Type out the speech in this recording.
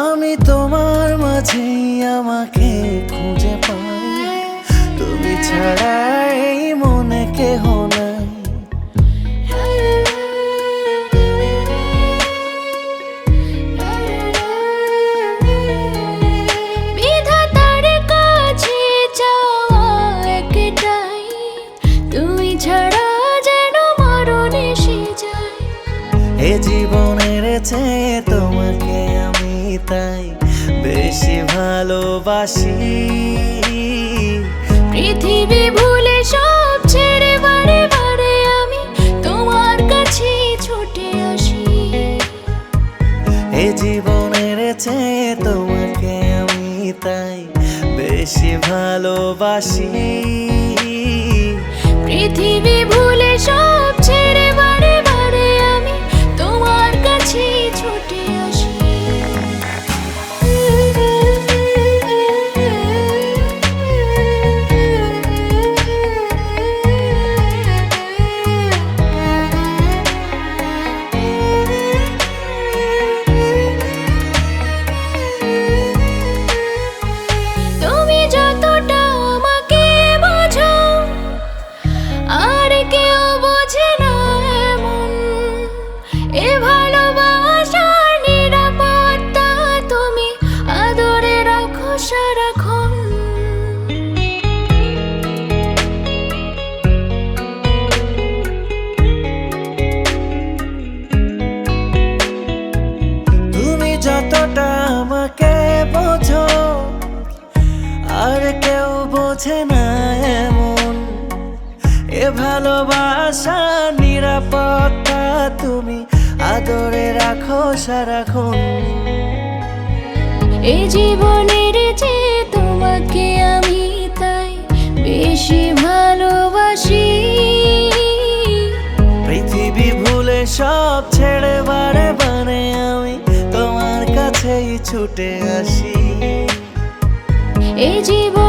আমি তোমার মাঝেই আমাকে খুঁজে পাই। তুমি ছাড়া এ জীবনের চেয়ে তোমাকে আমি তাই বেশি ভালোবাসি। পৃথিবী ভুলে সব ছেড়ে বারে বারে আমি তোমার কাছে ছুটে আসি। এ জীবনের চেয়ে তোমাকে আমি তাই বেশি ভালোবাসি। পৃথিবী ভুলে সব আর কেউ বোঝে না এমন। এ ভালোবাসা নিরাপত্তা তুমি আদরে রাখো সারাক্ষণ। এ জীবনের যে তোমাকে আমি তাই বেশি ভালোবাসি। পৃথিবী ভুলে সব ছেড়ে বারে বারে আমি তোমার কাছেই ছুটে আসি। এ জীবন